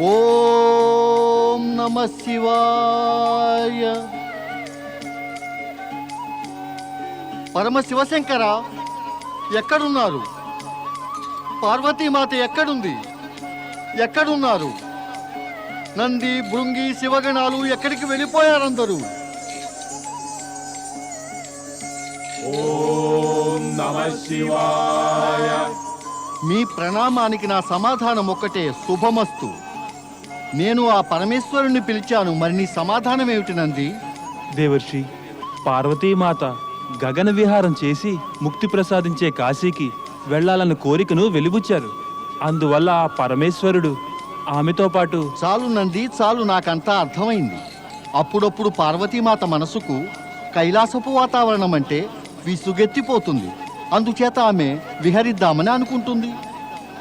ఓం నమ శివాయ. పరమ శివశంకర ఎక్కడున్నారు? పార్వతీమాత ఎక్కడుంది? ఎక్కడున్నారు? నంది భృంగి శివగణాలు ఎక్కడికి వెళ్ళిపోయారందరూ? నమ శివాయ. మీ ప్రణామానికి నా సమాధానం ఒక్కటే. శుభమస్తు. నేను ఆ పరమేశ్వరుణ్ణి పిలిచాను మరి నీ సమాధానం ఏమిటి నంది? దేవర్షి పార్వతీమాత గగన విహారం చేసి ముక్తి ప్రసాదించే కాశీకి వెళ్ళాలన్న కోరికను వెలిబుచ్చారు. అందువల్ల ఆ పరమేశ్వరుడు ఆమెతో పాటు చాలు నంది చాలు నాకంతా అర్థమైంది. అప్పుడప్పుడు పార్వతీమాత మనసుకు కైలాసపు వాతావరణం అంటే విసుగెత్తిపోతుంది. అందుచేత ఆమె విహరిద్దామని అనుకుంటుంది.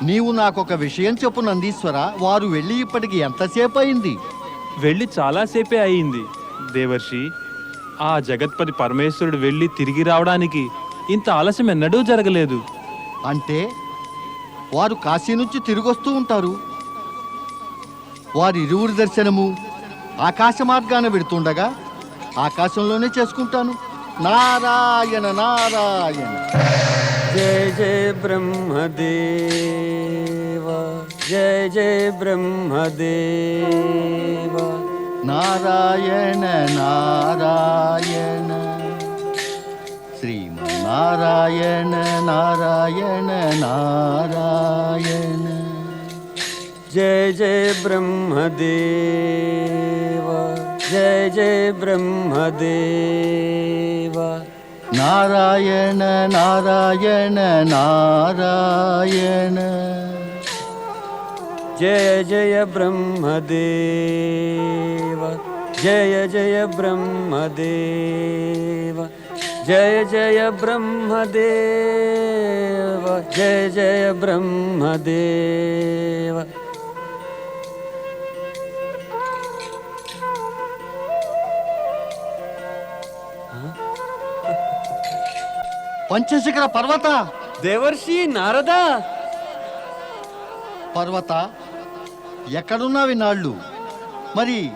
నీవు నాకొక విషయం చెప్పు నందీశ్వర. వారు వెళ్ళి ఇప్పటికి ఎంతసేపు అయింది వెళ్ళి చాలాసేపే అయింది. దేవర్షి ఆ జగత్పతి పరమేశ్వరుడు వెళ్ళి తిరిగి రావడానికి ఇంత ఆలస్యం ఎన్నడూ జరగలేదు. అంటే వారు కాశీ నుంచి తిరిగొస్తూ ఉంటారు. వారి ఇరువురి దర్శనము ఆకాశ మార్గాన పెడుతుండగా ఆకాశంలోనే చేసుకుంటాను. నారాయణ నారాయణ. जय जय ब्रह्मदेवा जय जय ब्रह्मदेवा नारायण नारायण श्रीमन्नारायण नारायण नारायण जय जय ब्रह्मदेवा जय जय ब्रह्मदेवा नारायण नारायण नारायण। जय जय ब्रह्मदेव। जय जय ब्रह्मदेव। जय जय ब्रह्मदेव। जय जय ब्रह्मदेव। పంచశిఖర పర్వత. దేవర్షి నారదా. పర్వత ఎక్కడున్నావి నాళ్ళు? మరి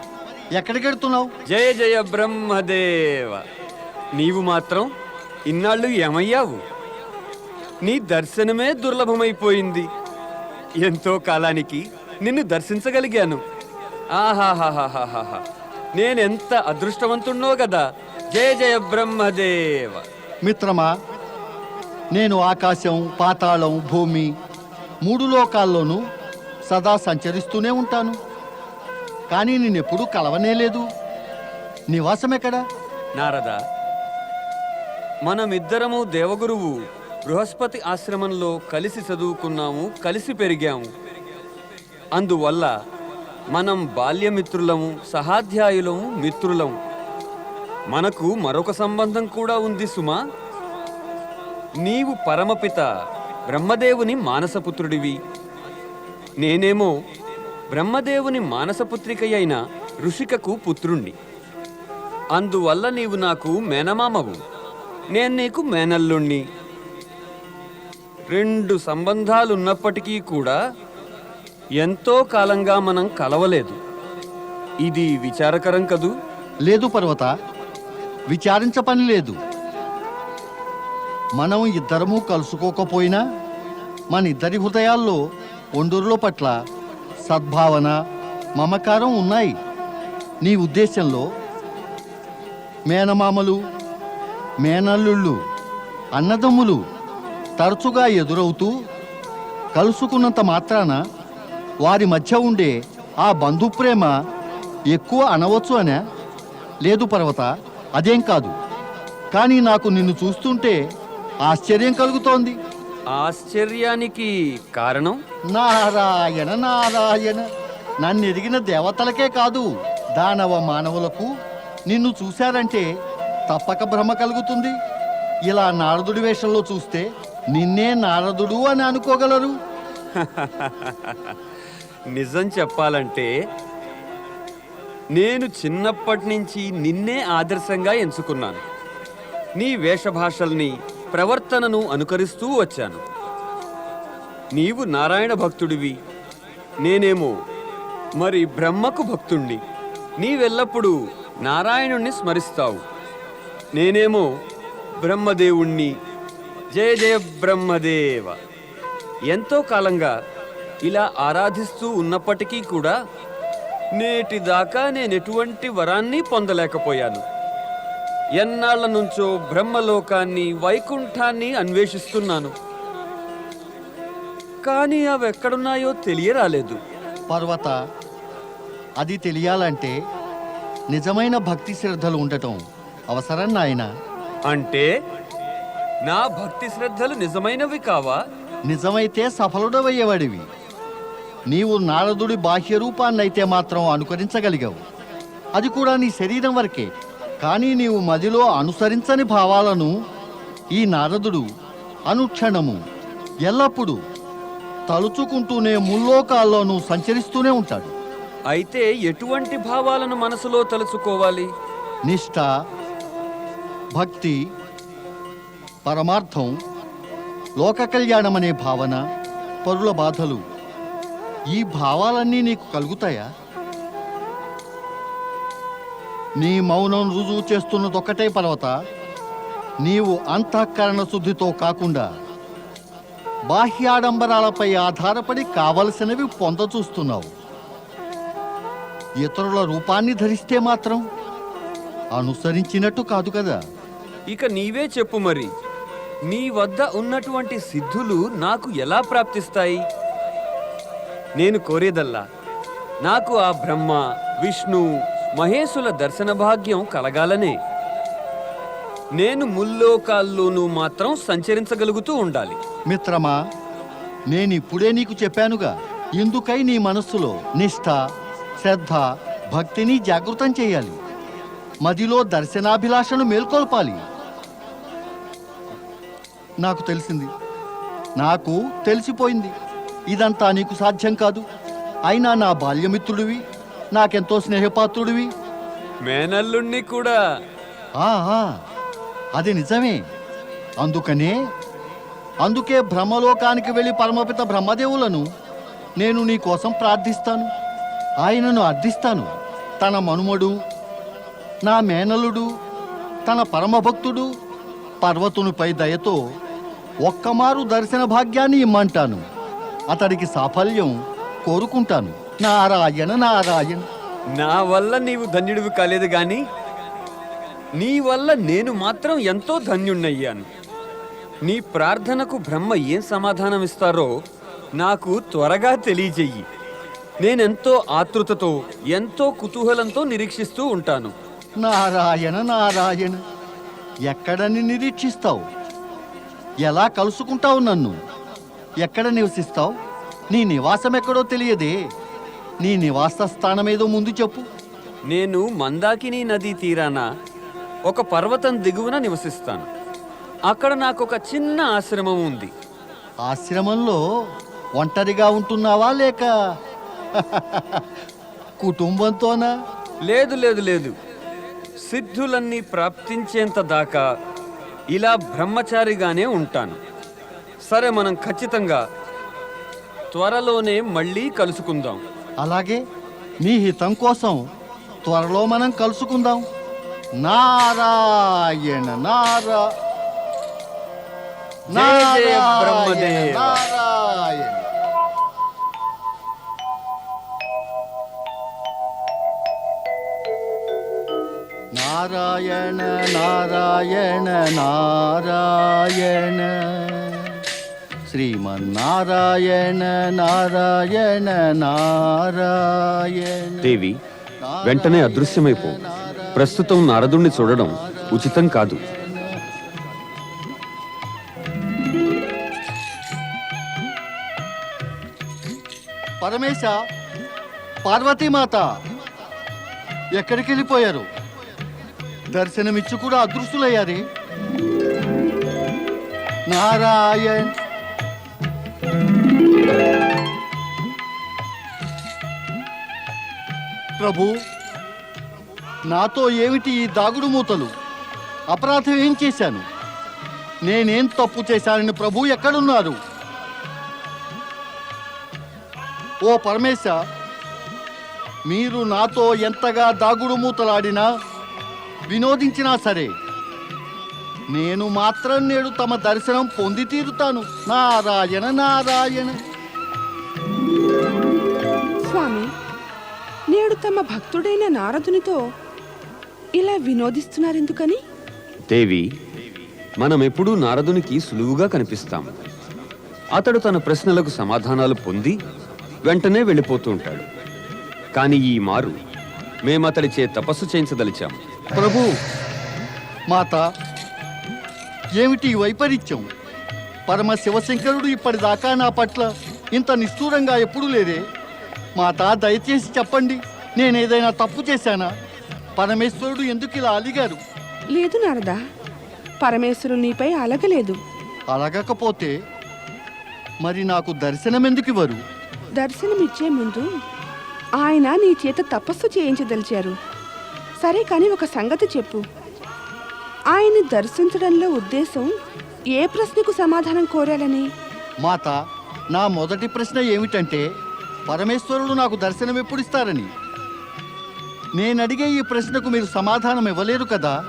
ఎక్కడికెడుతున్నావు జయ జయ బ్రహ్మదేవ. నీవు మాత్రం ఇన్నాళ్ళు ఏమయ్యావు? నీ దర్శనమే దుర్లభమైపోయింది. ఎంతో కాలానికి నిన్ను దర్శించగలిగాను. ఆహాహాహాహాహా. నేనెంత అదృష్టవంతుణ్ణో కదా జయ జయ బ్రహ్మదేవ. మిత్రమా నేను ఆకాశం పాతాళం భూమి మూడు లోకాల్లోనూ సదా సంచరిస్తూనే ఉంటాను. కానీ నేనెప్పుడూ కలవనే లేదు. నివాసం ఎక్కడా? నారద మనమిద్దరము దేవగురువు బృహస్పతి ఆశ్రమంలో కలిసి చదువుకున్నాము కలిసి పెరిగాము. అందువల్ల మనం బాల్యమిత్రులము సహాధ్యాయులము మిత్రులము. మనకు మరొక సంబంధం కూడా ఉంది సుమా. నీవు పరమపిత బ్రహ్మదేవుని మానసపుత్రుడివి. నేనేమో బ్రహ్మదేవుని మానసపుత్రిక అయిన ఋషికకు పుత్రుణ్ణి. అందువల్ల నీవు నాకు మేనమామవు నేను నీకు మేనల్లుణ్ణి. రెండు సంబంధాలున్నప్పటికీ కూడా ఎంతో కాలంగా మనం కలవలేదు. ఇది విచారకరం కదూ? లేదు పర్వత విచారించ పని లేదు. మనం ఇద్దరము కలుసుకోకపోయినా మన ఇద్దరి హృదయాల్లో ఒండూరులో పట్ల సద్భావన మమకారం ఉన్నాయి. నీ ఉద్దేశంలో మేనమామలు మేనల్లుళ్ళు అన్నదమ్ములు తరచుగా ఎదురవుతూ కలుసుకున్నంత మాత్రాన వారి మధ్య ఉండే ఆ బంధుప్రేమ ఎక్కువ అనవచ్చు అనే? లేదు పర్వత అదేం కాదు. కానీ నాకు నిన్ను చూస్తుంటే ఆశ్చర్యం కలుగుతోంది. ఆశ్చర్యానికి కారణం? నారాయణ నారాయణ నన్ను ఎదిగిన దేవతలకే కాదు దానవ మానవులకు. నిన్ను చూశారంటే తప్పక భ్రమ కలుగుతుంది. ఇలా నారదుడి వేషంలో చూస్తే నిన్నే నారదుడు అని అనుకోగలరు. నిజం చెప్పాలంటే నేను చిన్నప్పటి నుంచి నిన్నే ఆదర్శంగా ఎంచుకున్నాను. నీ వేషభాషల్ని ప్రవర్తనను అనుకరిస్తూ వచ్చాను. నీవు నారాయణ భక్తుడివి. నేనేమో మరి బ్రహ్మకు భక్తుణ్ణి. నీవెల్లప్పుడూ నారాయణుణ్ణి స్మరిస్తావు. నేనేమో బ్రహ్మదేవుణ్ణి. జయ జయ బ్రహ్మదేవ. ఎంతో కాలంగా ఇలా ఆరాధిస్తూ ఉన్నప్పటికీ కూడా నేటిదాకా నేను ఎటువంటి వరాన్ని పొందలేకపోయాను. ఎన్నాళ్ళ నుంచో బ్రహ్మలోకాన్ని వైకుంఠాన్ని అన్వేషిస్తున్నాను. కానీ అవి ఎక్కడున్నాయో తెలియరాలేదు. పర్వత అది తెలియాలంటే నిజమైన భక్తి శ్రద్ధలు ఉండటం అవసరం నాయన. అంటే నా భక్తి శ్రద్ధలు నిజమైనవి కావా? నిజమైతే సఫలుడవయ్యేవాడివి. నీవు నారదుడి బాహ్య రూపాన్నైతే మాత్రం అనుకరించగలిగావు. అది కూడా నీ శరీరం వరకే. కానీ నీవు మదిలో అనుసరించని భావాలను ఈ నారదుడు అనుక్షణము ఎల్లప్పుడూ తలుచుకుంటూనే ముల్లోకాల్లోనూ సంచరిస్తూనే ఉంటాడు. అయితే ఎటువంటి భావాలను మనసులో తలుచుకోవాలి? నిష్ఠ భక్తి పరమార్థం లోక కళ్యాణం అనే భావన పరుల బాధలు ఈ భావాలన్నీ నీకు కలుగుతాయా? నీ మౌనం రుజువు చేస్తున్నదొక్కటే పర్వత. నీవు అంతఃకరణ శుద్ధితో కాకుండా బాహ్యాడంబరాలపై ఆధారపడి కావలసినవి పొందచూస్తున్నావు ఇతరుల రూపాన్ని ధరిస్తే మాత్రం అనుసరించినట్టు కాదు కదా? ఇక నీవే చెప్పు మరి. నీ వద్ద ఉన్నటువంటి సిద్ధులు నాకు ఎలా ప్రాప్తిస్తాయి? నేను కోరేదల్లా నాకు ఆ బ్రహ్మ విష్ణు మహేశుల దర్శన భాగ్యం కలగాలనే. నేను ముల్లోకాల్లోనూ మాత్రం సంచరించగలుగుతూ ఉండాలి. మిత్రమా నేనిప్పుడే నీకు చెప్పానుగా ఇందుకై నీ మనస్సులో నిష్ఠ శ్రద్ధ భక్తిని జాగృతం చేయాలి. మదిలో దర్శనాభిలాషను మేల్కొల్పాలి. నాకు తెలిసింది. నాకు తెలిసిపోయింది. ఇదంతా నీకు సాధ్యం కాదు. అయినా నా బాల్యమిత్రుడివి నాకెంతో స్నేహపాత్రుడివి. మేనల్లుణ్ణి కూడా. అది నిజమే. అందుకనే అందుకే బ్రహ్మలోకానికి వెళ్ళి పరమపిత బ్రహ్మదేవులను నేను నీ కోసం ప్రార్థిస్తాను. ఆయనను అర్థిస్తాను. తన మనుమడు నా మేనలుడు తన పరమభక్తుడు పర్వతునిపై దయతో ఒక్కమారు దర్శన భాగ్యాన్ని ఇమ్మంటాను. అతడికి సాఫల్యం కోరుకుంటాను. నారాయణ నారాయణ. నా వల్ల నీవు ధన్యుడివి కాలేదు గాని నీ వల్ల నేను మాత్రం ఎంతో ధన్యుణ్ణయ్యాను. నీ ప్రార్థనకు బ్రహ్మ ఏం సమాధానం ఇస్తారో నాకు త్వరగా తెలియజెయ్యి. నేనెంతో ఆతృతతో ఎంతో కుతూహలంతో నిరీక్షిస్తూ ఉంటాను. నారాయణ నారాయణ ఎక్కడని నిరీక్షిస్తావు? ఎలా కలుసుకుంటావు నన్ను? ఎక్కడ నివసిస్తావు? నీ నివాసం ఎక్కడో తెలియదే. నీ నివాస స్థానం ఏదో ముందు చెప్పు. నేను మందాకిని నదీ తీరాన ఒక పర్వతం దిగువన నివసిస్తాను. అక్కడ నాకు ఒక చిన్న ఆశ్రమం ఉంది. ఆశ్రమంలో ఒంటరిగా ఉంటున్నావా లేక కుటుంబంతోనా? లేదు లేదు లేదు. సిద్ధులన్నీ ప్రాప్తించేంత దాకా ఇలా బ్రహ్మచారిగానే ఉంటాను. సరే మనం ఖచ్చితంగా త్వరలోనే మళ్ళీ కలుసుకుందాం. అలాగే నీ హితం కోసం త్వరలో మనం కలుసుకుందాం. నారాయణ నారా బ్రహ్మదేవ. నారాయణ. నారాయణ నారాయణ నారాయణ. శ్రీమన్నారాయణ నారాయణ నారాయణ. దేవి వెంటనే అదృశ్యమైపో. ప్రస్తుతం నారదుణ్ణి చూడడం ఉచితం కాదు. పరమేశ పార్వతీమాత ఎక్కడికి వెళ్ళిపోయారు దర్శనమిచ్చి కూడా అదృశ్యులయ్యారే. నారాయణ్ ప్రభు నాతో ఏమిటి ఈ దాగుడు మూతలు? అపరాధం ఏం చేశాను? నేనేం తప్పు చేశానని ప్రభు ఎక్కడున్నారు? ఓ పరమేశ మీరు నాతో ఎంతగా దాగుడు మూతలాడినా వినోదించినా సరే నేను మాత్రం నేడు తమ దర్శనం పొంది తీరుతాను. నారాయణ నారాయణ. స్వామి నేడు తమ భక్తుడైన నారదునితో ఇలా వినోదిస్తున్నారెందుకని? దేవి మనం ఎప్పుడూ నారదునికి సులువుగా కనిపిస్తాం. అతడు తన ప్రశ్నలకు సమాధానాలు పొంది వెంటనే వెళ్ళిపోతూ ఉంటాడు. కానీ ఈ మారు మేమతడిచే తపస్సు చేయించదలిచాం. ప్రభు మాత ఏమిటి వైపరీత్యం? పరమ శివశంకరుడు ఇప్పటిదాకా నా పట్ల ఇంత నిష్ఠూరంగా ఎప్పుడూ లేదే మాత దయచేసి చెప్పండి నేనేదైనా తప్పు చేశానా? పరమేశ్వరుడు ఎందుకు ఇలా అలిగారు? లేదు నారదా పరమేశ్వరుడు నీపై అలగలేదు. అలగకపోతే మరి నాకు దర్శనం ఎందుకు ఇవ్వరు దర్శనమిచ్చే ముందు ఆయన నీ చేత తపస్సు చేయించదలిచారు. సరే కాని ఒక సంగతి చెప్పు. ఆయన్ని దర్శించడంలో ఉద్దేశం ఏ ప్రశ్నకు సమాధానం కోరాలని? మాత నా మొదటి ప్రశ్న ఏమిటంటే పరమేశ్వరుడు నాకు దర్శనం ఎప్పుడు ఇస్తారని. నేను అడిగే ఈ ప్రశ్నకు మీరు సమాధానం ఇవ్వలేరు కదా?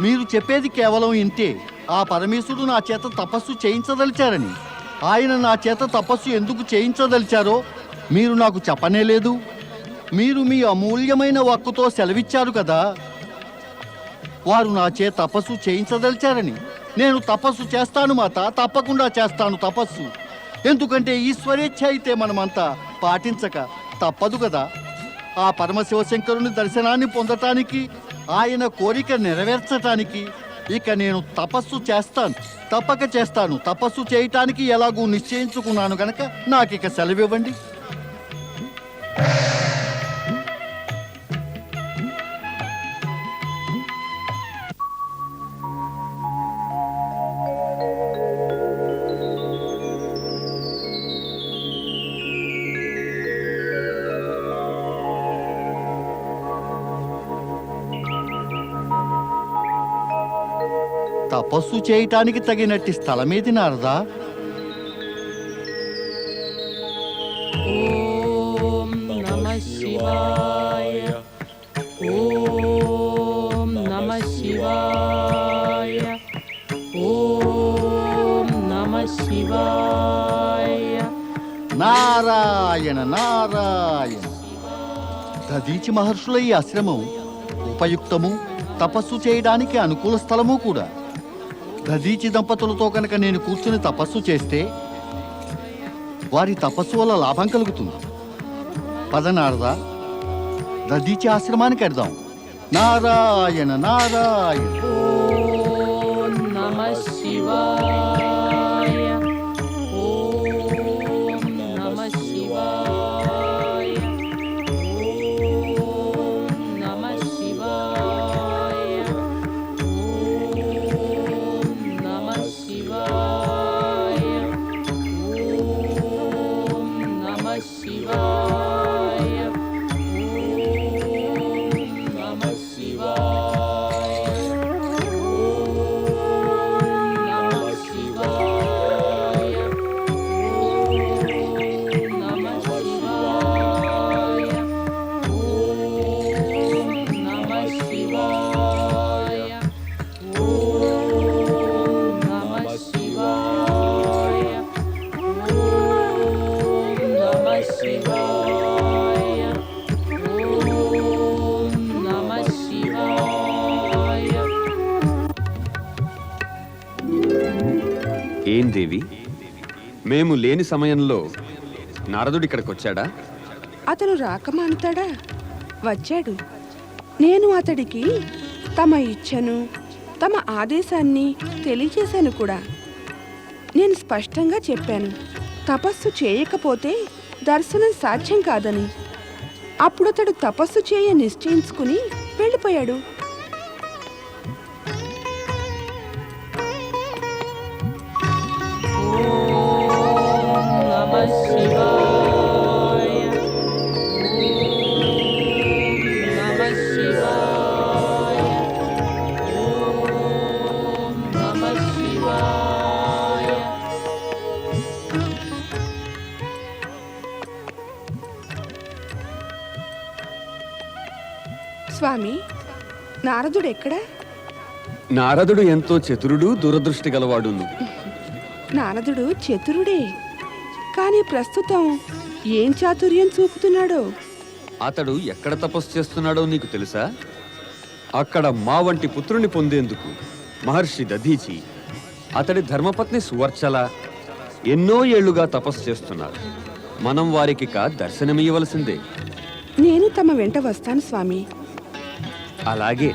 మీరు చెప్పేది కేవలం ఇంతే. ఆ పరమేశ్వరుడు నా చేత తపస్సు చేయించదలిచారని. ఆయన నా చేత తపస్సు ఎందుకు చేయించదలిచారో మీరు నాకు చెప్పనే లేదు. మీరు మీ అమూల్యమైన వాక్కుతో సెలవిచ్చారు కదా? వారు నా చే తపస్సు చేయించదలిచారని. నేను తపస్సు చేస్తాను మాత తప్పకుండా చేస్తాను తపస్సు. ఎందుకంటే ఈశ్వరేచ్ఛ అయితే మనమంతా పాటించక తప్పదు కదా. ఆ పరమశివశంకరుని దర్శనాన్ని పొందటానికి ఆయన కోరిక నెరవేర్చటానికి ఇక నేను తపస్సు చేస్తాను. తప్పక చేస్తాను. తపస్సు చేయటానికి ఎలాగూ నిశ్చయించుకున్నాను గనక నాకు ఇక సెలవివ్వండి. తపస్సు చేయటానికి తగినట్టి స్థలమేది నారదా? ఓం నమ శివాయ. ఓం నమ శివాయ. ఓం నమ శివాయ. నారాయణ నారాయణ. దదీచి మహర్షుల ఈ ఆశ్రమం ఉపయుక్తము తపస్సు చేయడానికి అనుకూల స్థలము కూడా. దదీచి దంపతులతో కనుక నేను కూర్చుని తపస్సు చేస్తే వారి తపస్సు వల్ల లాభం కలుగుతుంది. పదనారదా దదీచి ఆశ్రమానికి వెడదాం నారాయణ నారాయణ. శివా నమ మేము లేని సమయంలో నారదుడు ఇక్కడికి వచ్చాడా అతను రాకమానుతాడా వచ్చాడు. నేను అతడికి తమ ఇచ్చను తమ ఆదేశాన్ని తెలియజేశాను కూడా. నేను స్పష్టంగా చెప్పాను తపస్సు చేయకపోతే దర్శనం సాధ్యం కాదని. అప్పుడు అతడు తపస్సు చేయ నిశ్చయించుకుని వెళ్ళిపోయాడు. నారదుడు ఎక్కడా? నారదుడు ఎంతో చతురుడు దురదృష్టి గలవాడును. నారదుడు చతురుడే. కానీ ప్రస్తుతం ఏం చాతుర్యం చూపుతున్నాడో? అతడు ఎక్కడ తపస్సు చేస్తున్నాడో నీకు తెలుసా? అక్కడ మా వంటి పుత్రుని పొందేందుకు మహర్షి దధీచి అతడి ధర్మపత్ని సువర్చల ఎన్నో ఏళ్ళుగా తపస్సు చేస్తున్నారు. మనం వారికిక దర్శనమియ్యవలసిందే. నేను తమ వెంట వస్తాను స్వామి. అలాగే.